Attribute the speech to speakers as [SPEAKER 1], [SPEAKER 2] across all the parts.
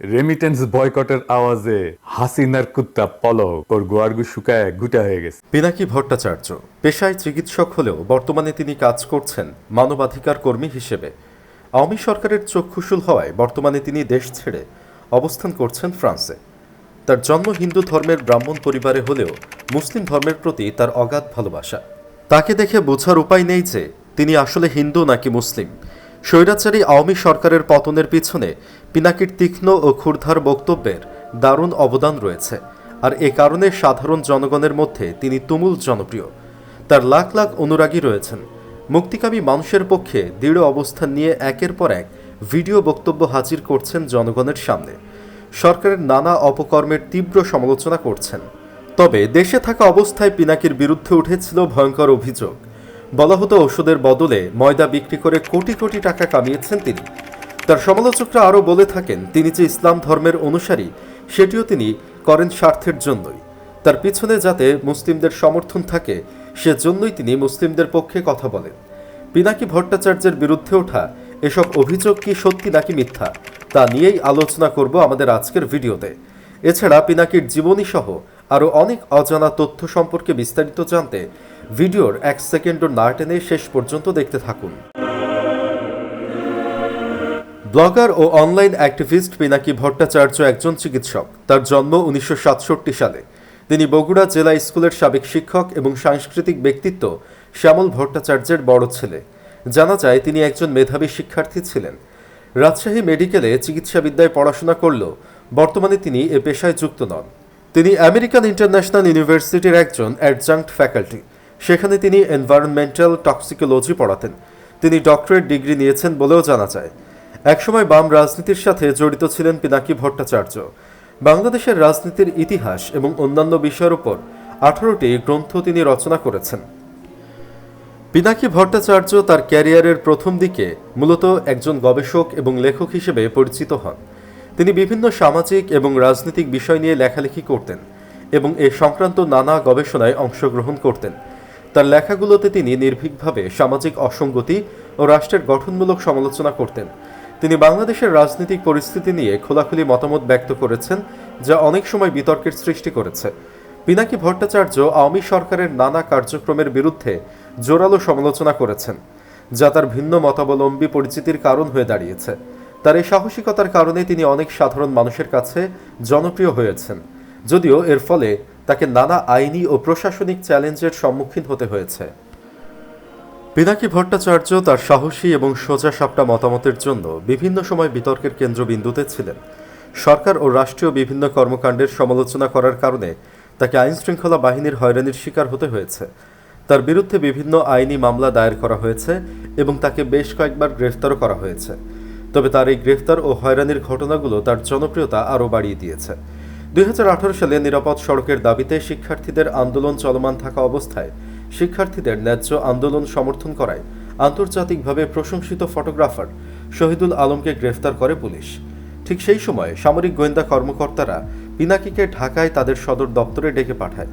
[SPEAKER 1] Remittance বয়কটের আওয়াজে হাসিনার কুত্তা পলক ওর গোয়ারগু শুকায় গুটা হয়ে গেছে।
[SPEAKER 2] পিনাকি ভট্টাচার্য, পেশায় চিকিৎসক হলেও বর্তমানে তিনি কাজ করছেন মানবাধিকার কর্মী হিসেবে। আওয়ামী সরকারের চক্ষুশূল হওয়ায় বর্তমানে তিনি দেশ ছেড়ে অবস্থান করছেন ফ্রান্সে। তার জন্ম হিন্দু ধর্মের ব্রাহ্মণ পরিবারে হলেও মুসলিম ধর্মের প্রতি তার অগাধ ভালোবাসা। তাকে দেখে বোঝার উপায় নেই যে তিনি আসলে হিন্দু নাকি মুসলিম। স্বৈরাচারী আওয়ামী সরকারের পতনের পিছনে পিনাকির তীক্ষ্ণ ও ক্ষুরধার বক্তব্যের দারুণ অবদান রয়েছে। আর এ কারণে সাধারণ জনগণের মধ্যে তিনি তুমুল জনপ্রিয়। তার লাখ লাখ অনুরাগী রয়েছেন। মুক্তিকামী মানুষের পক্ষে দৃঢ় অবস্থান নিয়ে একের পর এক ভিডিও বক্তব্য হাজির করছেন জনগণের সামনে। সরকারের নানা অপকর্মের তীব্র সমালোচনা করছেন। তবে দেশে থাকা অবস্থায় পিনাকির বিরুদ্ধে উঠেছিল ভয়ঙ্কর অভিযোগ। বলা হতো ওষুধের বদলে ময়দা বিক্রি করে কোটি কোটি টাকা কামিয়েছেন তিনি। তার সমালোচকরা আরও বলে থাকেন, তিনি যে ইসলাম ধর্মের অনুসারী, সেটিও তিনি করেন স্বার্থের জন্যই। তার পিছনে যাতে মুসলিমদের সমর্থন থাকে, সেজন্যই তিনি মুসলিমদের পক্ষে কথা বলেন। পিনাকি ভট্টাচার্যের বিরুদ্ধে ওঠা এসব অভিযোগ কি সত্যি নাকি মিথ্যা, তা নিয়েই আলোচনা করব আমাদের আজকের ভিডিওতে। এছাড়া পিনাকির জীবনী সহ আরও অনেক অজানা তথ্য সম্পর্কে বিস্তারিত জানতে ভিডিওর এক সেকেন্ডও না টেনে শেষ পর্যন্ত দেখতে থাকুন। ব্লগার ও অনলাইন অ্যাক্টিভিস্ট পিনাকি ভট্টাচার্য একজন চিকিৎসক। তার জন্ম উনিশশো সাতষট্টি সালে। তিনি বগুড়া জেলা স্কুলের সাবেক শিক্ষক এবং সাংস্কৃতিক ব্যক্তিত্ব শ্যামল ভট্টাচার্যের বড় ছেলে। জানা যায়, তিনি একজন মেধাবী শিক্ষার্থী ছিলেন। রাজশাহী মেডিকেলে চিকিৎসাবিদ্যায় পড়াশোনা করলেও বর্তমানে তিনি এ পেশায় যুক্ত নন। তিনি আমেরিকান ইন্টারন্যাশনাল ইউনিভার্সিটির একজন অ্যাডজাঙ্ক্ট ফ্যাকাল্টি। সেখানে তিনি এনভায়রনমেন্টাল টক্সিকোলজি পড়াতেন। তিনি ডক্টরেট ডিগ্রি নিয়েছেন বলেও জানা যায়। একসময় বাম রাজনীতির সাথে জড়িত ছিলেন পিনাকি ভট্টাচার্য। বাংলাদেশের রাজনীতির ইতিহাস এবং অন্যান্য বিষয়ের উপর আঠারোটি গ্রন্থ তিনি রচনা করেছেন। পিনাকি ভট্টাচার্য তার ক্যারিয়ারের প্রথম দিকে মূলত একজন গবেষক এবং লেখক হিসেবে পরিচিত হন। তিনি বিভিন্ন সামাজিক এবং রাজনৈতিক বিষয় নিয়ে লেখালেখি করতেন এবং এ সংক্রান্ত নানা গবেষণায় অংশগ্রহণ করতেন। তার লেখাগুলোতে তিনি নির্ভীকভাবে সামাজিক অসঙ্গতি ও রাষ্ট্রের গঠনমূলক সমালোচনা করতেন। তিনি বাংলাদেশের রাজনৈতিক পরিস্থিতি নিয়ে খোলাখুলি মতামত ব্যক্ত করেছেন, যা অনেক সময় বিতর্কের সৃষ্টি করেছে। পিনাকি ভট্টাচার্য আওয়ামী সরকারের নানা কার্যক্রমের বিরুদ্ধে জোরালো সমালোচনা করেছেন, যা তার ভিন্ন মতাবলম্বী পরিচিতির কারণ হয়ে দাঁড়িয়েছে। তার এই সাহসিকতার কারণে তিনি অনেক সাধারণ মানুষের কাছে জনপ্রিয় হয়েছেন, যদিও এর ফলে নানা আইনি ও প্রশাসনিক চ্যালেঞ্জের সম্মুখীন হতে হয়েছে। পিনাকি ভট্টাচার্য তার সাহসী এবং সোজা সাপটা মতামতের জন্য বিভিন্ন সময় বিতর্কের কেন্দ্রবিন্দুতে ছিলেন। সরকার ও রাষ্ট্রীয় বিভিন্ন কর্মকাণ্ডের সমালোচনা করার কারণে তাকে আইন শৃঙ্খলা বাহিনীর হয়রানির শিকার হতে হয়েছে। তার বিরুদ্ধে বিভিন্ন আইনি মামলা দায়ের করা হয়েছে এবং তাকে বেশ কয়েকবার গ্রেফতারও করা হয়েছে। তবে তার এই গ্রেফতার ও হয়রানির ঘটনাগুলো তার জনপ্রিয়তা আরও বাড়িয়ে দিয়েছে। দুই সালে নিরাপদ সড়কের দাবিতে শিক্ষার্থীদের আন্দোলন চলমান থাকা অবস্থায় শিক্ষার্থীদের ন্যায্য আন্দোলন সমর্থন করায় আন্তর্জাতিকভাবে প্রশংসিত ফটোগ্রাফার শহীদুল আলমকে গ্রেফতার করে পুলিশ। ঠিক সেই সময় সামরিক গোয়েন্দা কর্মকর্তারা পিনাকিকে ঢাকায় তাদের সদর দপ্তরে ডেকে পাঠায়।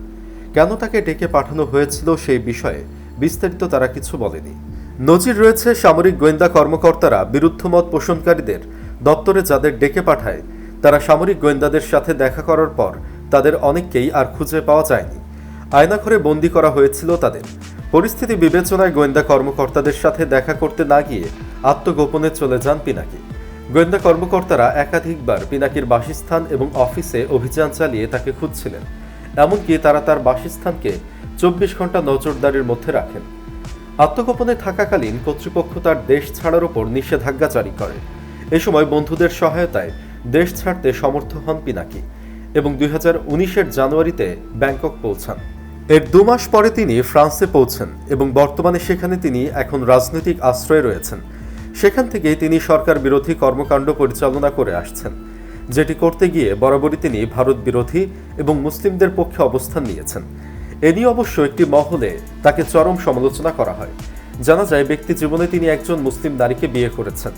[SPEAKER 2] কেন তাকে ডেকে পাঠানো হয়েছিল সেই বিষয়ে বিস্তারিত তারা কিছু বলেনি। নজির রয়েছে সামরিক গোয়েন্দা কর্মকর্তারা বিরুদ্ধমত পোষণকারীদের দপ্তরে যাদের ডেকে পাঠায় তারা সামরিক গোয়েন্দাদের সাথে দেখা করার পর তাদের অনেককেই আর খুঁজে পাওয়া যায়নি। আয়নাঘরে বন্দি করা হয়েছিল তাদের। পরিস্থিতি বিবেচনায় গোয়েন্দা কর্মকর্তাদের সাথে দেখা করতে না গিয়ে আত্মগোপনে চলে যান পিনাকি। গোয়েন্দা কর্মকর্তারা একাধিকবার পিনাকির বাসস্থান এবং অফিসে অভিযান চালিয়ে তাকে খুঁজছিলেন। এমনকি তারা তার বাসস্থানকে চব্বিশ ঘণ্টা নজরদারির মধ্যে রাখেন। আত্মগোপনে থাকাকালীন কর্তৃপক্ষ তার দেশ ছাড়ার ওপর নিষেধাজ্ঞা জারি করে। এ সময় বন্ধুদের সহায়তায় দেশ ছাড়তে সমর্থ হন পিনাকি এবং দুই হাজার উনিশের জানুয়ারিতে ব্যাংকক পৌঁছান। এর দু মাস পরে তিনি ফ্রান্সে পৌঁছেন এবং বর্তমানে সেখানে তিনি এখন রাজনৈতিক আশ্রয়ে রয়েছেন। সেখান থেকেই তিনি সরকার বিরোধী কর্মকাণ্ড পরিচালনা করে আসছেন, যেটি করতে গিয়ে বরাবরই তিনি ভারত বিরোধী এবং মুসলিমদের পক্ষে অবস্থান নিয়েছেন। এ নিয়ে অবশ্য একটি মহলে তাকে চরম সমালোচনা করা হয়। জানা যায়, ব্যক্তি জীবনে তিনি একজন মুসলিম নারীকে বিয়ে করেছেন।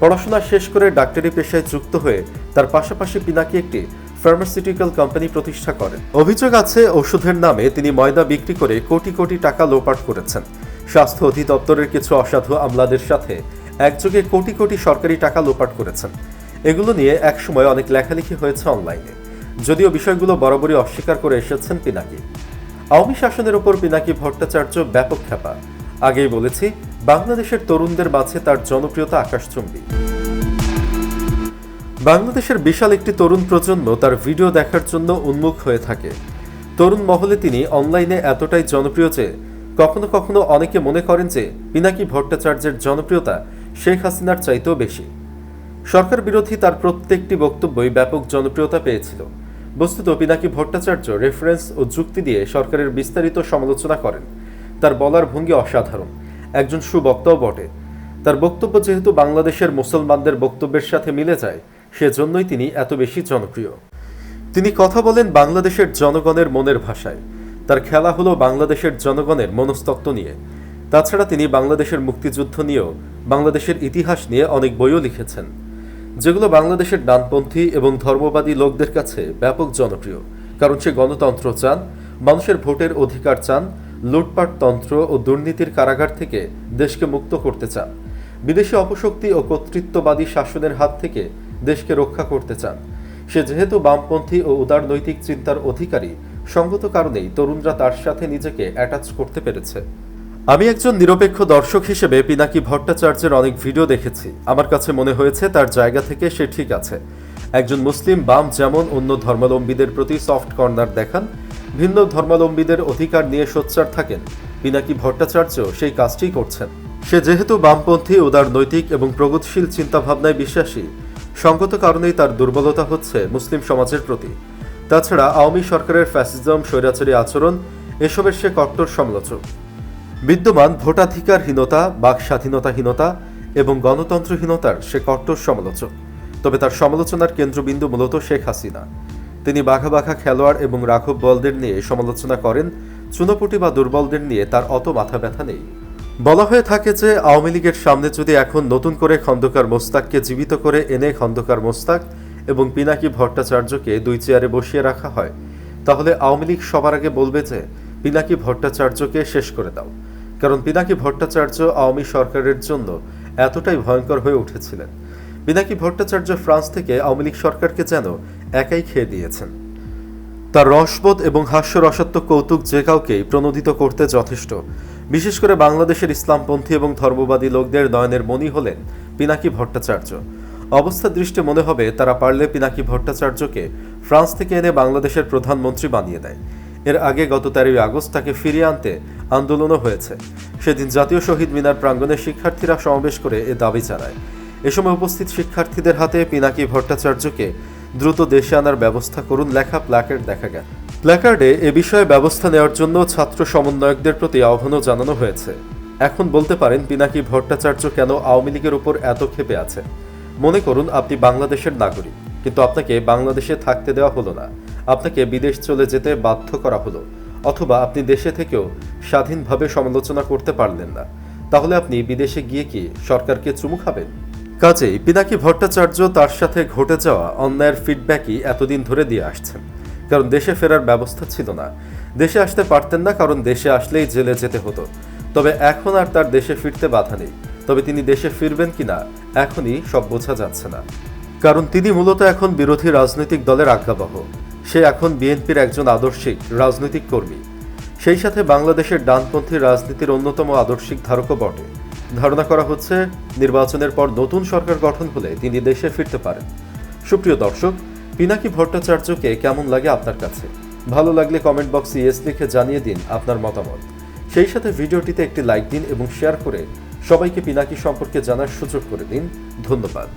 [SPEAKER 2] পড়াশোনা শেষ করে ডাক্তারি পেশায় যুক্ত হয়ে তার পাশাপাশি পিনাকি একটি ফার্মাসিউটিক্যাল কোম্পানি প্রতিষ্ঠা করেন। অভিযোগ আছে, ওষুধের নামে তিনি ময়দা বিক্রি করে কোটি কোটি টাকা লোপাট করেছেন। স্বাস্থ্য অধিদপ্তরের কিছু অসাধু আমলাদের সাথে একযোগে কোটি কোটি সরকারি টাকা লোপাট করেছেন। এগুলো নিয়ে একসময় অনেক লেখালেখি হয়েছে অনলাইনে। যদিও বিষয়গুলো বরাবরই অস্বীকার করে এসেছেন পিনাকি। আওয়ামী শাসনের ওপর পিনাকি ভট্টাচার্য ব্যাপক খ্যাপা আগেই বলেছি বাংলাদেশের তরুণদের মাঝে তার জনপ্রিয়তা আকাশচুম্বী। বাংলাদেশের বিশাল একটি তরুণ প্রজন্ম তার ভিডিও দেখার জন্য উন্মুখ হয়ে থাকে। তরুণ মহলে তিনি অনলাইনে এতটাই জনপ্রিয় যে, কখনো কখনো অনেকে মনে করেন যে, পিনাকি ভট্টাচার্যের জনপ্রিয়তা শেখ হাসিনার চাইতেও বেশি। সরকার বিরোধী তার প্রত্যেকটি বক্তব্যই ব্যাপক জনপ্রিয়তা পেয়েছিল। বস্তুত পিনাকি ভট্টাচার্য রেফারেন্স ও যুক্তি দিয়ে সরকারের বিস্তারিত সমালোচনা করেন। তার বলার ভঙ্গি অসাধারণ। একজন সুবক্তাও বটে। তার বক্তব্য যেহেতু বাংলাদেশের মুসলমানদের বক্তব্যের সাথে মিলে যায়, সেজন্যই তিনি এত বেশি জনপ্রিয়। তিনি কথা বলেন বাংলাদেশের জনগণের মনের ভাষায়। তার খেলা হলো বাংলাদেশের জনগণের মনস্তত্ত্ব নিয়ে। তাছাড়া তিনি বাংলাদেশের মুক্তিযুদ্ধ নিয়েও বাংলাদেশের ইতিহাস নিয়ে অনেক বইও লিখেছেন, যেগুলো বাংলাদেশের ডানপন্থী এবং ধর্মবাদী লোকদের কাছে ব্যাপক জনপ্রিয়। কারণ সে গণতন্ত্র চান, মানুষের ভোটের অধিকার চান লুটপাটতন্ত্র ও দুর্নীতির কারাগার থেকে দেশকে মুক্ত করতে চান। বিদেশি অপশক্তি ও কর্তৃত্ববাদী শাসনের হাত থেকে দেশকে রক্ষা করতে চান। সে যেহেতু বামপন্থী ও উদারনৈতিক চিন্তার অধিকারী, সঙ্গত কারণেই তরুণরা তার সাথে নিজেকে অ্যাটাচ করতে পেরেছে। আমি একজন নিরপেক্ষ দর্শক হিসেবে পিনাকি ভট্টাচার্যের অনেক ভিডিও দেখেছি। আমার কাছে মনে হয়েছে তার জায়গা থেকে সে ঠিক আছে। একজন মুসলিম বাম যেমন অন্য ধর্মাবলম্বীদের প্রতি সফট কর্নার দেখান ভিন্ন ধর্মাবলম্বীদের অধিকার নিয়ে সোচ্চার থাকেন। পিনাকি ভট্টাচার্য সেই কাজটি করছেন। সে যেহেতু বামপন্থী উদার নৈতিক এবং প্রগতিশীল চিন্তাভাবনায় বিশ্বাসী, সঙ্গত কারণেই তার দুর্বলতা হচ্ছে মুসলিম সমাজের প্রতি। তাছাড়া আওয়ামী সরকারের ফ্যাসিজম, স্বৈরাচারী আচরণ, এসবের সে কট্টর সমালোচক। বিদ্যমান ভোটাধিকারহীনতা, বাক স্বাধীনতাহীনতা এবং গণতন্ত্রহীনতার সে কট্টর সমালোচক। তবে তার সমালোচনার কেন্দ্রবিন্দু মূলত শেখ হাসিনা। তিনি বাঘা বাঘা খেলোয়াড় এবং রাঘব বলদের নিয়ে সমালোচনা করেন। চুনোপুটি বা দুর্বলদের নিয়ে তার অত মাথা ব্যথা নেই। বলা হয়ে থাকে যে, আওয়ামী লীগের সামনে যদি এখন নতুন করে খন্দকার মোস্তাককে জীবিত করে এনে খন্দকার মোস্তাক এবং পিনাকি ভট্টাচার্যকে দুই চেয়ারে বসিয়ে রাখা হয়, তাহলে আওয়ামী লীগ সবার আগে বলবে যে, পিনাকি ভট্টাচার্যকে শেষ করে দাও। কারণ পিনাকি ভট্টাচার্য আওয়ামী সরকারের জন্য এতটাই ভয়ঙ্কর হয়ে উঠেছিলেন। পিনাকি ভট্টাচার্য ফ্রান্স থেকে আওয়ামী লীগ সরকারকে যেন একাই খেয়ে দিয়েছেন। তার রসবোধ এবং হাস্যরসাত্মক কৌতুক যে কাউকেই প্রণোদিত করতে যথেষ্ট। বিশেষ করে বাংলাদেশের ইসলামপন্থী এবং ধর্মবাদী লোকদের নয়নের মনি হলেন পিনাকি ভট্টাচার্য। অবস্থা দৃষ্টি মনে হবে, তারা পারলে পিনাকি ভট্টাচার্যকে ফ্রান্স থেকে এনে বাংলাদেশের প্রধানমন্ত্রী বানিয়ে দেয়। এর আগে গত তেরোই আগস্ট তাকে ফিরিয়ে আনতে আন্দোলনও হয়েছে। সেদিন জাতীয় শহীদ মিনার প্রাঙ্গণে শিক্ষার্থীরা সমাবেশ করে এ দাবি জানায়। এ সময় উপস্থিত শিক্ষার্থীদের হাতে পিনাকি ভট্টাচার্যকে দ্রুত দেশে আনার ব্যবস্থা করুন লেখা প্ল্যাকার্ড দেখা গেল। প্ল্যাকার্ডে এ বিষয়ে ব্যবস্থা নেওয়ার জন্য ছাত্র সমন্বয়কদের প্রতি আহ্বানও জানানো হয়েছে। এখন বলতে পারেন, পিনাকি ভট্টাচার্য কেন আওয়ামী লীগের উপর এত ক্ষেপে আছে? মনে করুন, আপনি বাংলাদেশের নাগরিক, কিন্তু আপনাকে বাংলাদেশে থাকতে দেওয়া হলো না। আপনাকে বিদেশ চলে যেতে বাধ্য করা হলো, অথবা আপনি দেশে থেকেও স্বাধীনভাবে সমালোচনা করতে পারলেন না। তাহলে আপনি বিদেশে গিয়ে কি সরকারকে চুমু খাবেন? কাজেই পিনাকি ভট্টাচার্য তার সাথে ঘটে যাওয়া অন্যায়ের ফিডব্যাকই এতদিন ধরে দিয়ে আসছেন। কারণ দেশে ফেরার ব্যবস্থা ছিল না। দেশে আসতে পারতেন না, কারণ দেশে আসলেই জেলে যেতে হতো। তবে এখন আর তার দেশে ফিরতে বাধা নেই। তবে তিনি দেশে ফিরবেন কিনা, এখনই সব বোঝা যাচ্ছে না। কারণ তিনি মূলত এখন বিরোধী রাজনৈতিক দলের আজ্ঞাবহ। সে এখন বিএনপির একজন আদর্শিক রাজনৈতিক কর্মী। সেই সাথে বাংলাদেশের ডানপন্থী রাজনীতির অন্যতম আদর্শিক ধারকও বটে। ধারণা করা হচ্ছে নির্বাচনের পর নতুন সরকার গঠন হলে তিনি দেশে ফিরতে পারেন। সুপ্রিয় দর্শক, পিনাকি ভট্টাচার্যকে কেমন লাগে আপনার কাছে? ভালো লাগলে কমেন্ট বক্সে ইয়েস লিখে জানিয়ে দিন আপনার মতামত। সেই সাথে ভিডিওটিতে একটি লাইক দিন এবং শেয়ার করে সবাইকে পিনাকি সম্পর্কে জানার সুযোগ করে দিন। ধন্যবাদ।